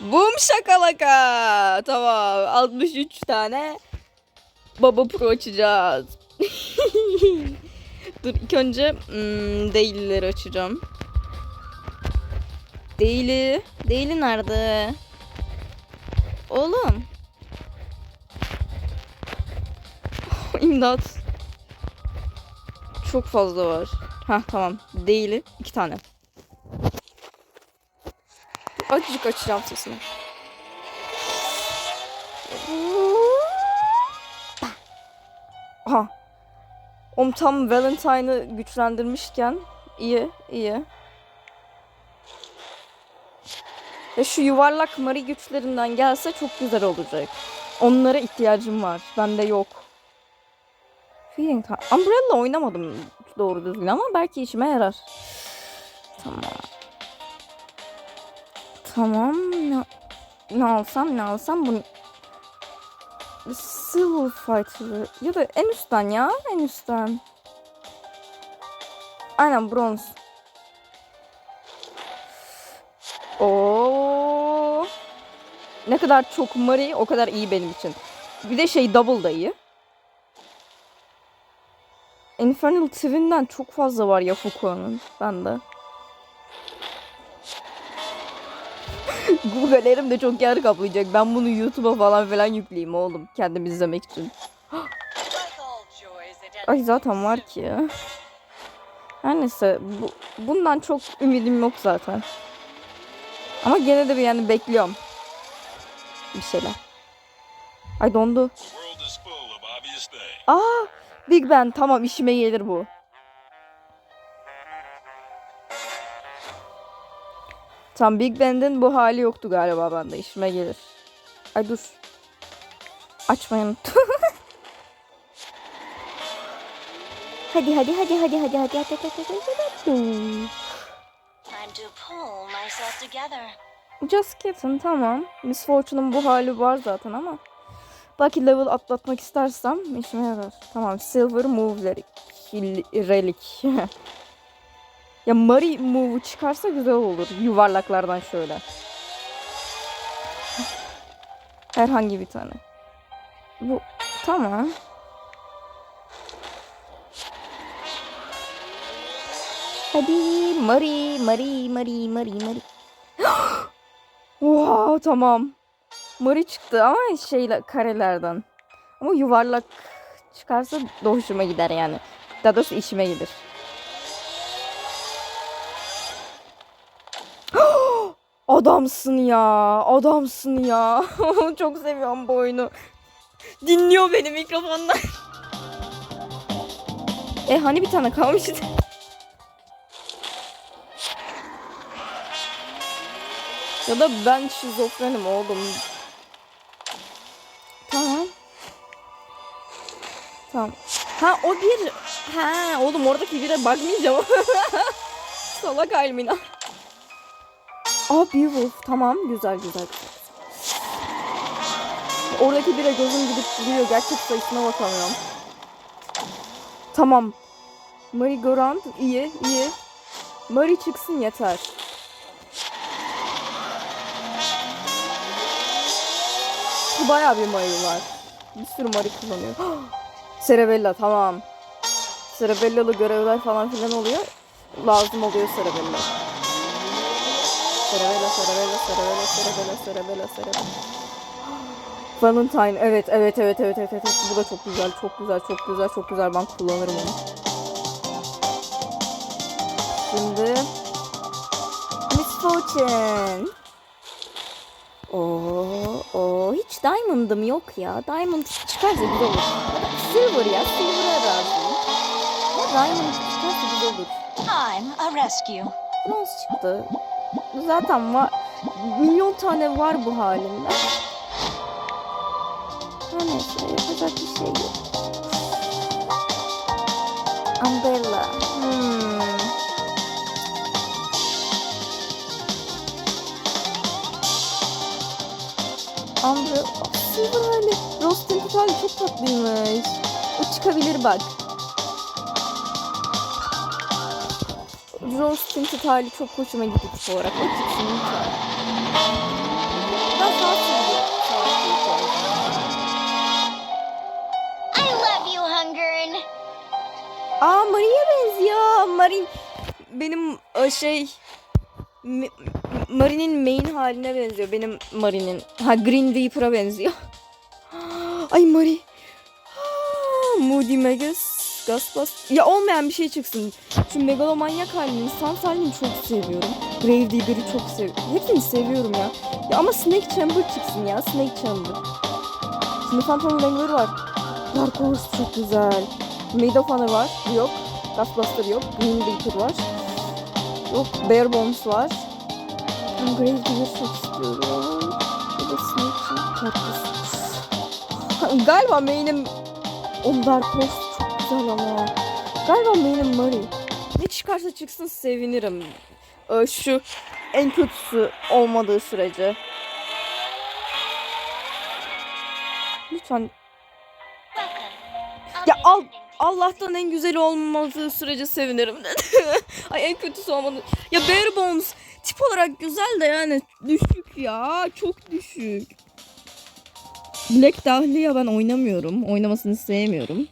Bum şakalaka. Tamam. 63 tane Baba Pro açacağız. Dur ilk önce hmm, Daily'leri açacağım. Daily. Daily nerede? Oğlum. İmdat. Çok fazla var. Ha tamam. Daily. iki tane. Azıcık açacağım sesini. Aha. Oğlum tam Valentine'ı güçlendirmişken iyi iyi. Ya şu yuvarlak Mari güçlerinden gelse çok güzel olacak. Onlara ihtiyacım var. Bende yok. Feeling. Umbrella oynamadım doğru düzgün ama belki işime yarar. Tamam. Tamam. Ne, ne alsam ne alsam bunu Silver Fighter'ı ya da en üstten ya en üstten. Aynen bronz. Oo. Ne kadar çok Mari o kadar iyi benim için. Bir de şey double da iyi. Infernal Twin'den çok fazla var ya Fukuo'nun bende. Bu galerim de çok yer kaplayacak. Ben bunu YouTube'a falan filan yükleyeyim oğlum. Kendim izlemek için. Ay zaten var ki ya. Her neyse bu, bundan çok ümidim yok zaten. Ama gene de bir yani bekliyorum. Bir şeyler. Ay dondu. Aa Big Ben tamam işime gelir bu. Tam Big Ben'in bu hali yoktu galiba bende işime gelir. Ay dur. Açmayı unuttum. hadi hadi hadi hadi hadi hadi hadi hadi hadi hadi hadi. Together. Just Kitten tamam. Miss Fortune'un bu hali var zaten ama. Belki level atlatmak istersem işime yarar. Tamam Silver Move'leri. Relic. ya Mari Move çıkarsa güzel olur. Yuvarlaklardan şöyle. Herhangi bir tane. Bu tamam. Hadi Mari, Mari, Mari, Mari, Mari. Wow, tamam. Mari çıktı ama şeyle karelerden. Ama yuvarlak çıkarsa da hoşuma gider yani. Daha doğrusu işime gelir. Adamsın ya. Adamsın ya. Çok seviyorum bu oyunu. Dinliyor beni mikrofondan. e hani bir tane kalmıştı. Ya da ben şizofrenim oğlum. Tamam. Tamam. Ha o bir. Ha oğlum oradaki bire bakmayacağım. Salak Almina. Aa Beowulf. Tamam güzel güzel. Oradaki bire gözüm gidip duruyor. Gerçek sayısına bakamıyorum. Tamam. Marie Gorand iyi iyi. Marie çıksın yeter. Bayağı bir mayı var. Bir sürü mari kullanıyor. Cerebella tamam. Cerebellalı görevler falan filan oluyor. Lazım oluyor Cerebella. Cerebella, Cerebella, Cerebella, Cerebella, Cerebella, Cerebella. Valentine evet evet evet evet evet evet bu da çok güzel çok güzel çok güzel çok güzel ben kullanırım onu. Şimdi Miss Fortune. Oo, oo, hiç diamond'ım yok ya. Diamond çıkarsa güzel olur. Silver ya. Silver'a razıyım. Ya diamond çıkarsa güzel olur. I'm a rescue. Bronze çıktı. Zaten var. Milyon tane var bu halinde. Her neyse yapacak bir şey yok. Umbrella. Hmm. Umbrella. Silver. Rose çok tatlıymış. O çıkabilir bak. Drone Stinted hali çok hoşuma gitti tip olarak. O tip şimdi Aa Marin'e benziyor. Marin benim e, şey Marin'in main haline benziyor. Benim Marin'in. Ha Green Reaper'a benziyor. Ay Mari. Moody Magus. Gaspas. Ya olmayan bir şey çıksın. Şu megalomanyak halini, sans halini çok seviyorum. Grave Digger'ı çok seviyorum. Hepsini seviyorum ya. Ya ama Snake Chamber çıksın ya. Snake Chamber. Şimdi Phantom Wrangler var. Dark Horse çok güzel. Maid of Honor var. Bu Yok. Ghostbuster yok. Green Reaper var. Yok. Bare Bones var. Ben Grave Digger çok istiyorum. Bir de Snake Chamber. Galiba main'im o Dark Horse çok güzel ama. Galiba main'im Murray. Ne çıkarsa çıksın sevinirim. Ee, şu en kötüsü olmadığı sürece. Lütfen. Ya al Allah'tan en güzeli olmadığı sürece sevinirim. Ay en kötüsü olmadı. Ya Bare Bones tip olarak güzel de yani düşük ya. Çok düşük. Black Dahlia ben oynamıyorum. Oynamasını sevmiyorum.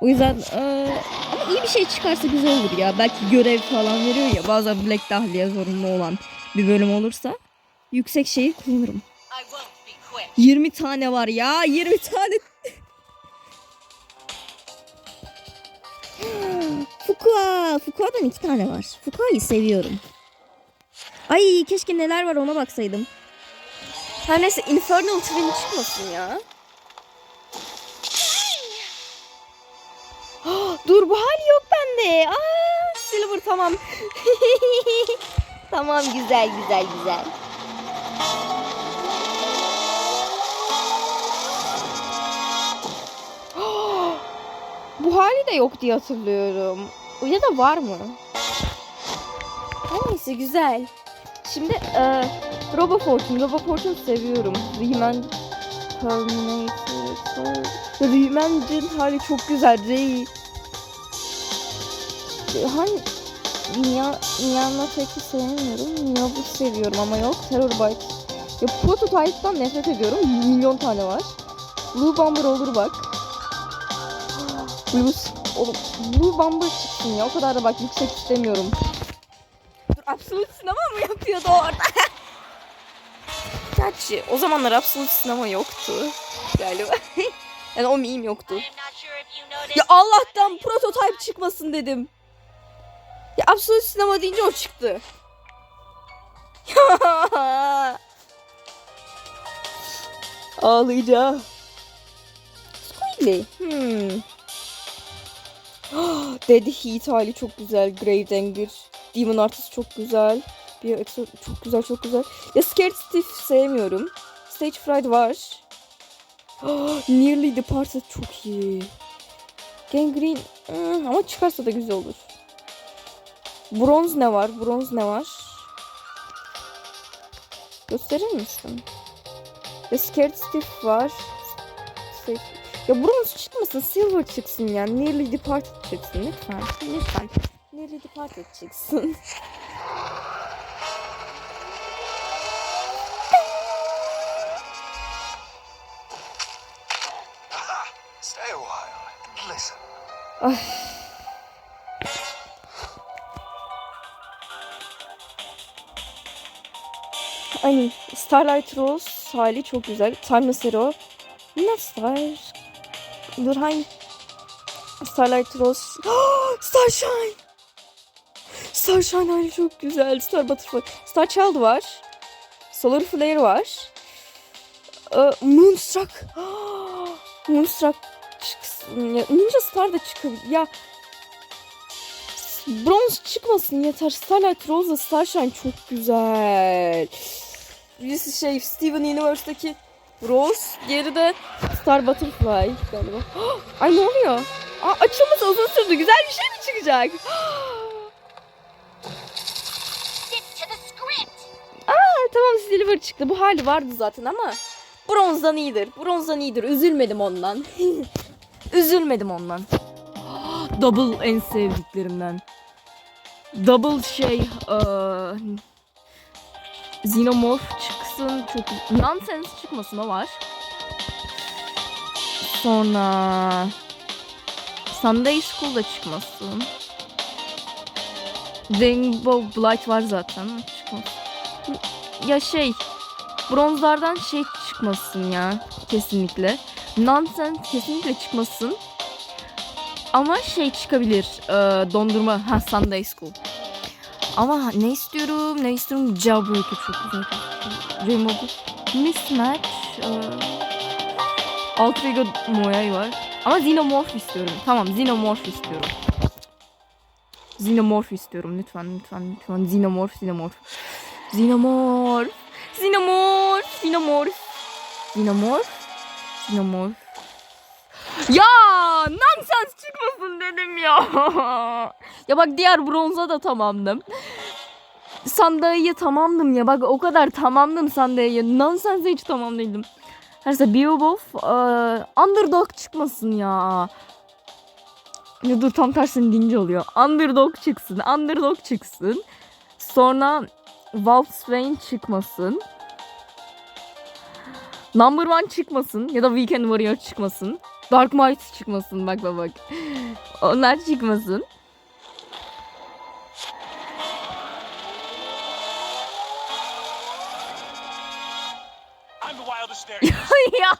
O yüzden eee, ama iyi bir şey çıkarsa güzel olur ya. Belki görev falan veriyor ya. Bazen Black Dahlia zorunlu olan bir bölüm olursa yüksek şeyi kullanırım. I won't be quick. 20 tane var ya. 20 tane. Fukua. Fukua'dan iki tane var. Fukua'yı seviyorum. Ay keşke neler var ona baksaydım. Her neyse Infernal Twin çıkmasın ya. Dur bu hali yok bende. Aa, Silver tamam. tamam güzel güzel güzel. Bu hali de yok diye hatırlıyorum. Ya da var mı? Neyse güzel. Şimdi e, Robo Fortune. Robo Fortune seviyorum. Riemann Terminator. Riemann'in hali çok güzel. Ray. Hani Nia, Nia'nın teki sevmiyorum. Nia'yı seviyorum ama yok. Terror Bite. Ya Prototype'dan nefret ediyorum. Milyon tane var. Blue Bomber olur bak. Blue, oğlum, Blue Bomber çıksın ya. O kadar da bak yüksek istemiyorum. Dur Absolute sinema mı yapıyordu orada? Gerçi o zamanlar Absolute sinema yoktu. Galiba. yani o meme yoktu. Ya Allah'tan prototype çıkmasın dedim. Ya Absolute sinema deyince o çıktı. Ağlayacağım. Squidly. Hmm. Dead Heat hali çok güzel. Grave Danger. Demon Artist çok güzel. Bir çok güzel çok güzel. Ya Scared Stiff sevmiyorum. Stage Fright var. Nearly Departed çok iyi. Gangrene ama çıkarsa da güzel olur. Bronz ne var? Bronz ne var? Gösterir misin? Ya Scared Stiff var. Stage ya bronz çıkmasın, silver çıksın yani. Nearly Departed çıksın lütfen. Lütfen. Nearly Departed çıksın. Stay a while and listen. Hani Starlight Rose hali çok güzel. Timeless Hero. Ne Star? Dur hangi? Starlight Rose. Starshine! Starshine hali çok güzel. Star Butterfly. Star Child var. Solar Flare var. Ee, Moonstruck. Moonstruck çıksın. Ya, Ninja Star da çıkabilir. Ya Bronze çıkmasın yeter. Starlight Rose ile Starshine çok güzel. Birisi şey Steven Universe'daki Rose, diğeri de Star Butterfly galiba. Ay ne oluyor? Aa, açılması uzun sürdü. Güzel bir şey mi çıkacak? Aa, tamam Silver çıktı. Bu hali vardı zaten ama bronzdan iyidir. Bronzdan iyidir. Üzülmedim ondan. Üzülmedim ondan. Double en sevdiklerimden. Double şey eee Xenomorph çıksın çok Nonsense çıkmasın o var. Sonra Sunday School da çıkmasın. Rainbow Blight var zaten. Çıkmaz. Ya şey bronzlardan şey çıkmasın ya kesinlikle. Nonsense kesinlikle çıkmasın. Ama şey çıkabilir. e, dondurma. Ha Sunday School. Ama ne istiyorum? Ne istiyorum? Jailbreak'ı çok güzel. Rainbow Mismatch. E, Alter Ego Moyai var. Ama Xenomorph istiyorum. Tamam Xenomorph istiyorum. Xenomorph istiyorum. Lütfen lütfen lütfen. Xenomorph Xenomorph. Xenomorph. Xenomorph. Xenomorph. Xenomorph. Xenomorph. Ya nonsens çıkmasın dedim ya. ya bak diğer bronza da tamamdım. Sandalye tamamdım ya. Bak o kadar tamamdım sandalye. Nonsense hiç tamam değildim. Neyse Beowulf eee, Underdog çıkmasın ya. Ya dur tam tersini deyince oluyor. Underdog çıksın. Underdog çıksın. Sonra Wolfsbane çıkmasın. Number One çıkmasın. Ya da Weekend Warrior çıkmasın. Dark Might çıkmasın. Bak bak bak. Onlar çıkmasın. Ya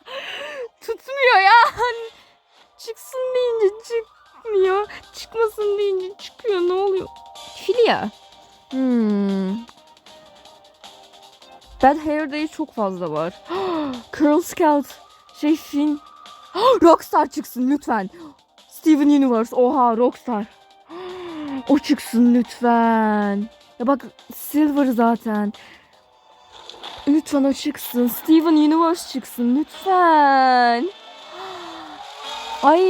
tutmuyor ya. Çıksın deyince çıkmıyor. Çıkmasın deyince çıkıyor. Ne oluyor? Filia. Hmm. Bad Hair Day çok fazla var. Girl Scout. Şey Finn. Rockstar çıksın lütfen. Steven Universe. Oha Rockstar. O çıksın lütfen. Ya bak Silver zaten. Lütfen o çıksın. Steven Universe çıksın lütfen. Ay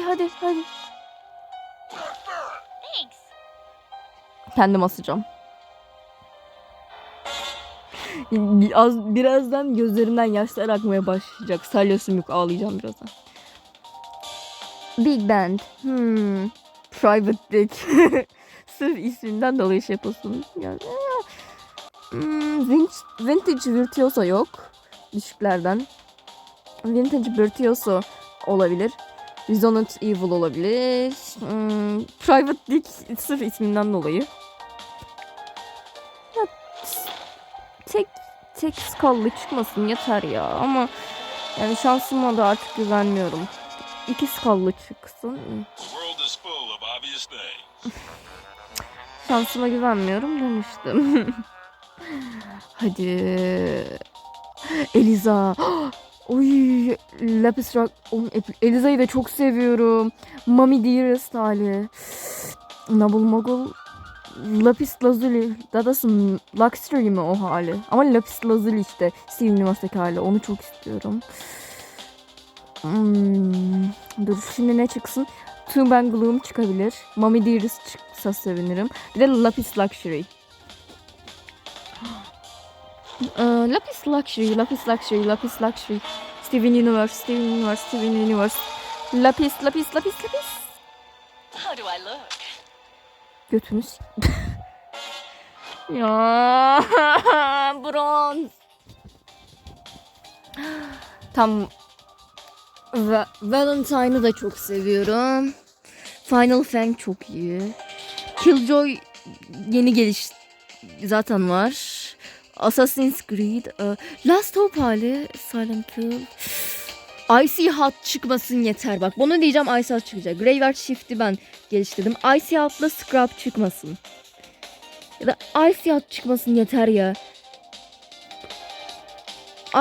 hadi hadi. Thanks. Kendim asacağım. Az, birazdan gözlerimden yaşlar akmaya başlayacak. Salya sümük ağlayacağım birazdan. Big Band. Hmm. Private Dick. Sırf isminden dolayı şey yapıyorsun. Yani, hmm, vintage, vintage Virtuoso yok. Düşüklerden. Vintage Virtuoso olabilir. Resonant Evil olabilir. Hmm, Private Dick sırf isminden dolayı. 8 kollu çıkmasın yeter ya. Ama yani şansıma da artık güvenmiyorum. 2 kollu çıksın. şansıma güvenmiyorum demiştim. Hadi. Eliza. Oy Lapis Rock. Eliza'yı da çok seviyorum. Mami Dearest hali. Nabul Mogul Lapis Lazuli. Dadası Luxury mi o hali? Ama Lapis Lazuli işte. Steven Universe'daki hali. Onu çok istiyorum. Hmm, dur şimdi ne çıksın? Tomb and Gloom çıkabilir. Mami Dearest çıksa sevinirim. Bir de Lapis Luxury. Ee, Lapis Luxury, Lapis Luxury, Lapis Luxury. Steven Universe, Steven Universe, Steven Universe. Lapis, Lapis, Lapis, Lapis. How do I look? Götünüz. ya bronz. Tam Va- Valentine'ı da çok seviyorum. Final Fang çok iyi. Killjoy yeni geliş zaten var. Assassin's Creed, e, Last Hope hali, Silent Hill. Icy Hot çıkmasın yeter bak. Bunu diyeceğim Icy Hot çıkacak. Graveyard Shift'i ben geliştirdim. Icy Hot'la Scrub çıkmasın. Ya da Icy Hot çıkmasın yeter ya.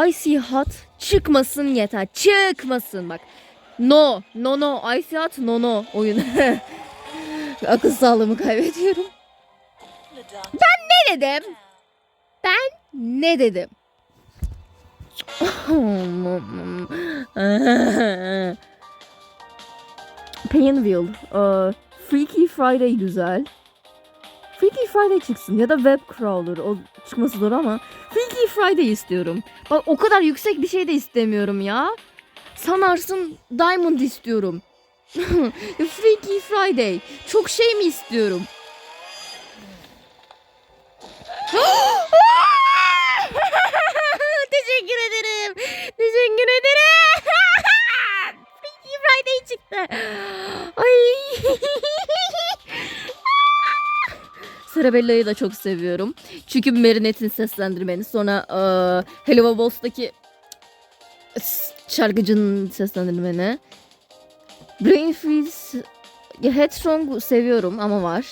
Icy Hot çıkmasın yeter. Çıkmasın bak. No, no no. Icy Hot no no oyun. Akıl sağlığımı kaybediyorum. Ne dedim? Ben ne dedim? Painwheel. Ee, Freaky Friday güzel. Freaky Friday çıksın ya da Web Crawler. O çıkması zor ama Freaky Friday istiyorum. Bak o kadar yüksek bir şey de istemiyorum ya. Sanarsın Diamond istiyorum. Freaky Friday. Çok şey mi istiyorum? Teşekkür ederim. Teşekkür ederim. Çıktı. Ay. Arabella'yı da çok seviyorum. Çünkü Marinette'in seslendirmeni. Sonra eee Hello Boss'taki şarkıcının seslendirmeni. Brain Freeze Headstrong seviyorum ama var.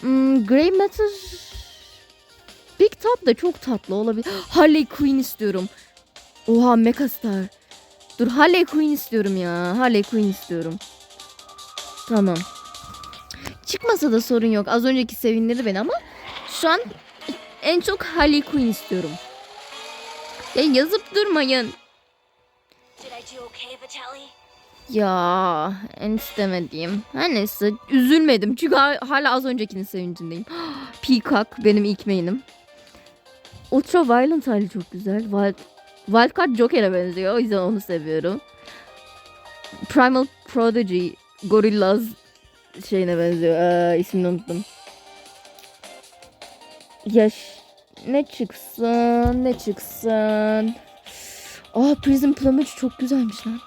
Hmm, Grey Matter Big Top da çok tatlı olabilir. Harley Quinn istiyorum. Oha Megastar. Dur Harley Quinn istiyorum ya. Harley Quinn istiyorum. Tamam. Çıkmasa da sorun yok. Az önceki sevindirdi beni ama şu an en çok Harley Quinn istiyorum. Ya yazıp durmayın. Ya en istemediğim. Her neyse üzülmedim çünkü ha- hala az öncekinin sevincindeyim. Peacock benim ilk main'im. Ultra Violent hali çok güzel. Wild, Wildcard Joker'e benziyor. O yüzden onu seviyorum. Primal Prodigy Gorillaz şeyine benziyor. Ee, ismini unuttum. Yaş ne çıksın ne çıksın. Aa Prison Plumage çok güzelmiş lan.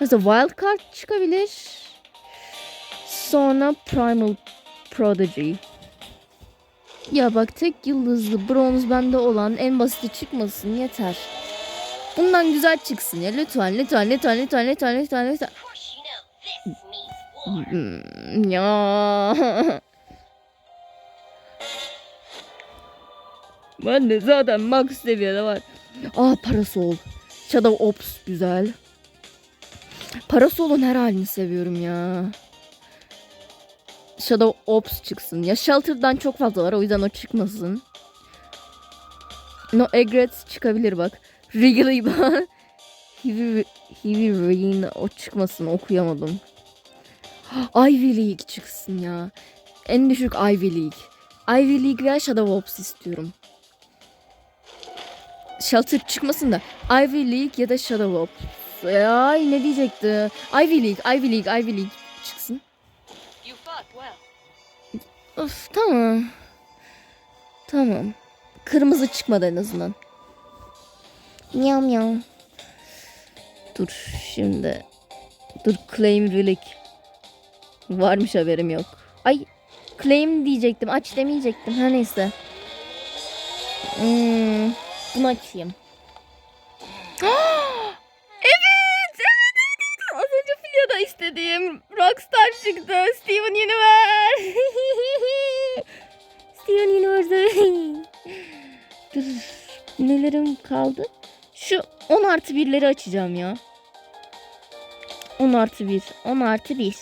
Mesela Wildcard çıkabilir. Sonra Primal Prodigy. Ya bak tek yıldızlı bronz bende olan en basiti çıkmasın yeter. Bundan güzel çıksın ya lütfen lütfen lütfen lütfen lütfen lütfen lütfen. Hmm, ya. Ben de zaten max seviyede var. Aa parasol. Shadow Ops güzel. Parasol'un her halini seviyorum ya. Shadow Ops çıksın. Ya Shelter'dan çok fazla var o yüzden o çıkmasın. No Egrets çıkabilir bak. Wrigley'dan Heavy, Heavy Rain o çıkmasın okuyamadım. Ivy League çıksın ya. En düşük Ivy League. Ivy League veya Shadow Ops istiyorum. Shelter çıkmasın da Ivy League ya da Shadow Ops. Ay ne diyecekti? Ivy League, Ivy League, Ivy League çıksın. Of tamam. Tamam. Kırmızı çıkmadı en azından. Miyav miyav. Dur şimdi. Dur claim relic. Varmış haberim yok. Ay claim diyecektim. Aç demeyecektim. Her neyse. Hmm, bunu açayım. Artı 1'leri açacağım ya. 10 artı 1. 10 artı 1.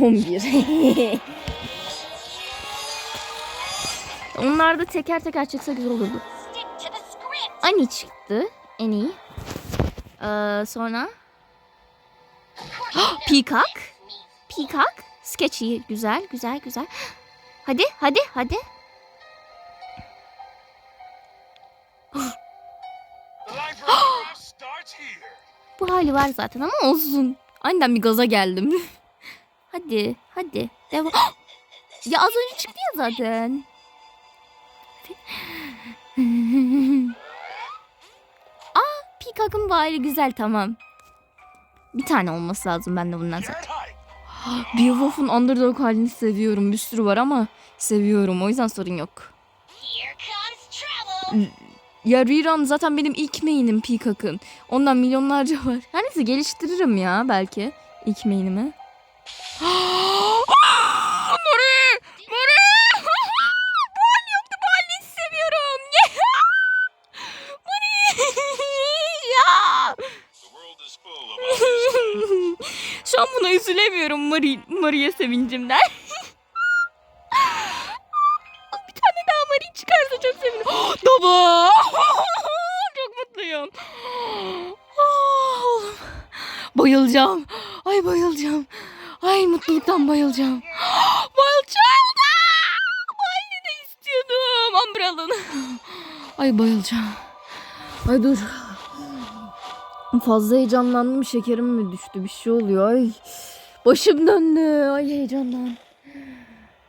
11. Onlar da teker teker çıksa güzel olurdu. Ani çıktı. En iyi. Ee, sonra Peacock. Peacock. Sketchy. Güzel, güzel, güzel. Hadi, hadi, hadi. Bu hali var zaten ama olsun. Aniden bir gaza geldim. hadi, hadi. Devam. ya az önce çıktı ya zaten. Aa, bu hali güzel tamam. Bir tane olması lazım bende bundan hype. Beowulf'un underdog halini seviyorum. Bir sürü var ama seviyorum. O yüzden sorun yok. Ya Rerun zaten benim ilk main'im Peacock'ın. Ondan milyonlarca var. Her neyse geliştiririm ya belki ilk main'imi. Nuri! Nuri! Bu hali yoktu. Bu halini hiç seviyorum. Nuri! ya! Şu an buna üzülemiyorum Marie, Marie sevincimden. Bayılacağım. Ay bayılacağım. Ay mutluluktan bayılacağım. Bu halini de istiyordum. Umbrella'nın. Ay bayılacağım. Ay dur. Fazla heyecanlandım. Şekerim mi düştü? Bir şey oluyor. Ay. Başım döndü. Ay heyecandan.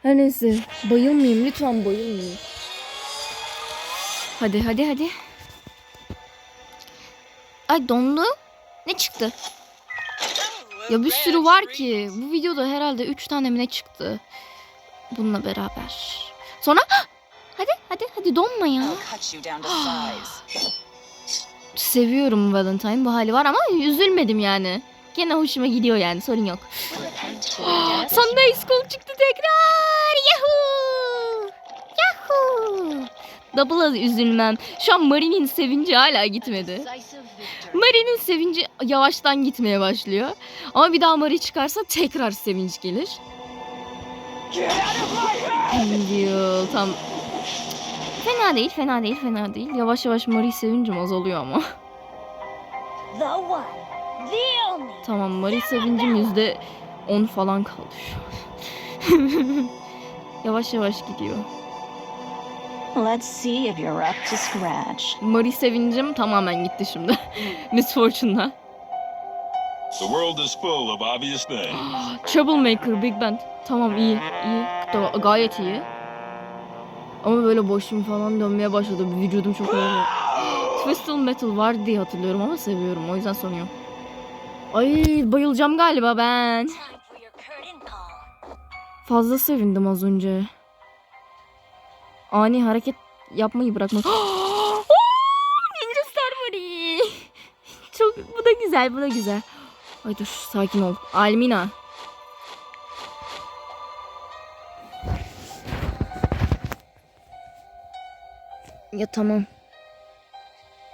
Her neyse. Bayılmayayım. Lütfen bayılmayayım. Hadi hadi hadi. Ay dondu. Ne çıktı? Ya bir sürü var ki. Bu videoda herhalde 3 tane mi ne çıktı? Bununla beraber. Sonra hadi hadi hadi donma ya. size. Seviyorum Valentine bu hali var ama üzülmedim yani. Gene hoşuma gidiyor yani sorun yok. Sunday School çıktı tekrar. Yahoo! Double'a üzülmem. Şu an Mari'nin sevinci hala gitmedi. Mari'nin sevinci yavaştan gitmeye başlıyor. Ama bir daha Mari çıkarsa tekrar sevinç gelir. Angel tam Fena değil, fena değil, fena değil. Yavaş yavaş Mari sevincim azalıyor ama. Tamam Mari sevincim yüzde 10 falan kaldı şu an. yavaş yavaş gidiyor. Let's see if you're up to scratch. Mari sevincim tamamen gitti şimdi. Miss Fortune'la. The world is full of obvious things. Troublemaker, Big Band. Tamam iyi, iyi. Da- gayet iyi. Ama böyle başım falan dönmeye başladı. Vücudum çok ağrıyor. Twisted Metal var diye hatırlıyorum ama seviyorum. O yüzden sorun yok. Ay bayılacağım galiba ben. Fazla sevindim az önce. Ani hareket yapmayı bırakma. Oo, Ninja Star Mari. Çok bu da güzel, bu da güzel. Ay dur sakin ol. Almina. Ya tamam.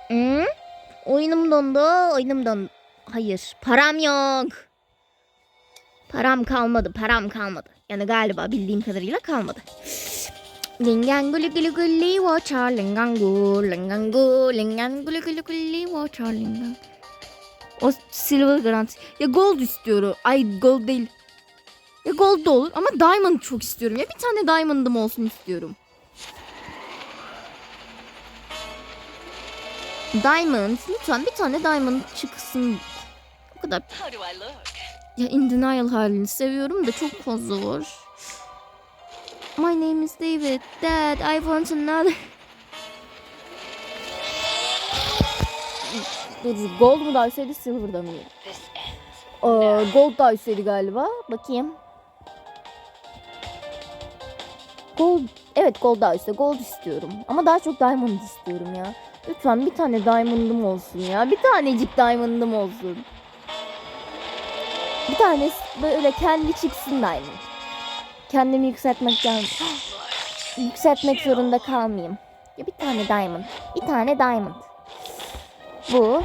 Hı? Oyunum dondu, oyunum dondu. Hayır, param yok. Param kalmadı, param kalmadı. Yani galiba bildiğim kadarıyla kalmadı. Lingangu gulu gulu water lingangu lingangu lingangu gulu gulu gulu water lingangu. O silver grant. Ya gold istiyorum. Ay gold değil. Ya gold da olur ama diamond çok istiyorum. Ya bir tane diamond'ım olsun istiyorum. Diamond. Lütfen bir tane diamond çıksın. O kadar ya in denial halini seviyorum da çok fazla var. My name is David. Dad, I want another. Dur, gold mu daha yükseldi, silver da mı? Aa, gold daha yükseldi galiba. Bakayım. Gold, evet gold daha üstte. Gold istiyorum. Ama daha çok diamond istiyorum ya. Lütfen bir tane diamond'ım olsun ya. Bir tanecik diamond'ım olsun. Bir tane böyle kendi çıksın diamond. Kendimi yükseltmekten yükseltmek zorunda kalmayayım. Ya bir tane diamond. Bir tane diamond. Bu.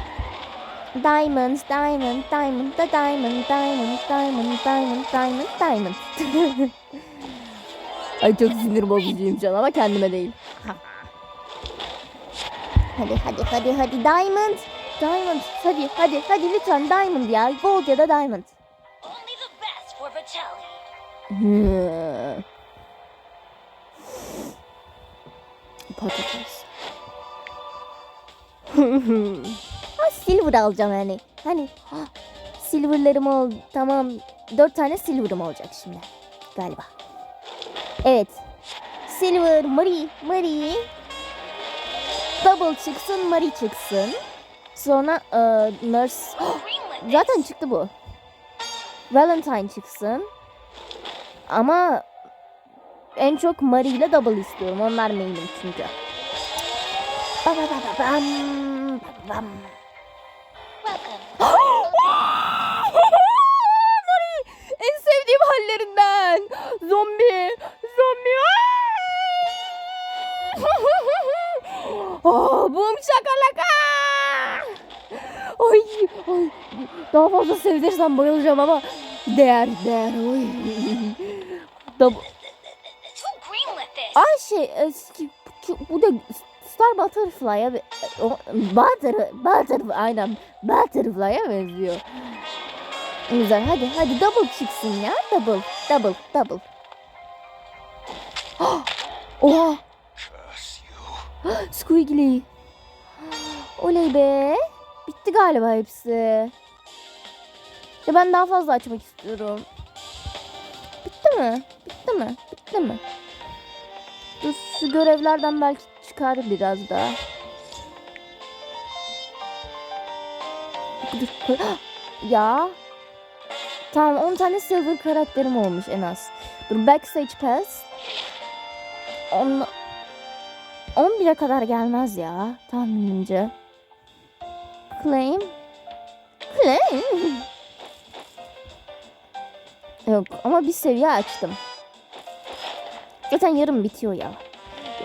Diamond, diamond, diamond, da diamond, diamond, diamond, diamond, diamond, diamond. Ay çok sinir bozucuyum can ama kendime değil. hadi hadi hadi hadi diamond. Diamond hadi hadi hadi lütfen diamond ya. Gold ya da diamond. Patates. ha, silver alacağım yani. Hani ha, silverlarım ol. Tamam. Dört tane silver'ım olacak şimdi. Galiba. Evet. Silver, Marie, Marie. Double çıksın, Marie çıksın. Sonra e, Nurse. Zaten çıktı bu. Valentine çıksın. Ama en çok Marie ile Double istiyorum. Onlar main'im çünkü. Ba ba ba ba bam, en sevdiğim hallerinden. Zombi. Zombi. oh, boom şakalaka. Ay, ay. Daha fazla sevdirsem bayılacağım ama değer değer. Oy. This? Ay şey e, ki- ki- bu da Star Butterfly'a Butter Butter aynen Butterfly'a benziyor. Güzel hadi hadi double çıksın ya double double double. Oha Curse you. Squiggly. Oley be. Bitti galiba hepsi. Ya ben daha fazla açmak istiyorum. Bitti mi? Bitti mi? Bitti mi? Dur şu görevlerden belki çıkar biraz daha. Ya. Tamam 10 tane silver karakterim olmuş en az. Dur backstage pass. On... 11'e kadar gelmez ya tahminimce. Claim. Claim. Yok ama bir seviye açtım. Zaten yarım bitiyor ya.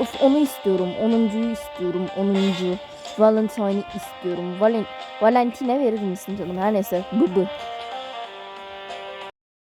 Of onu istiyorum. 10.yu istiyorum. 10. Valentine'i istiyorum. Valen Valentine verir misin canım? Her neyse. Bıbı.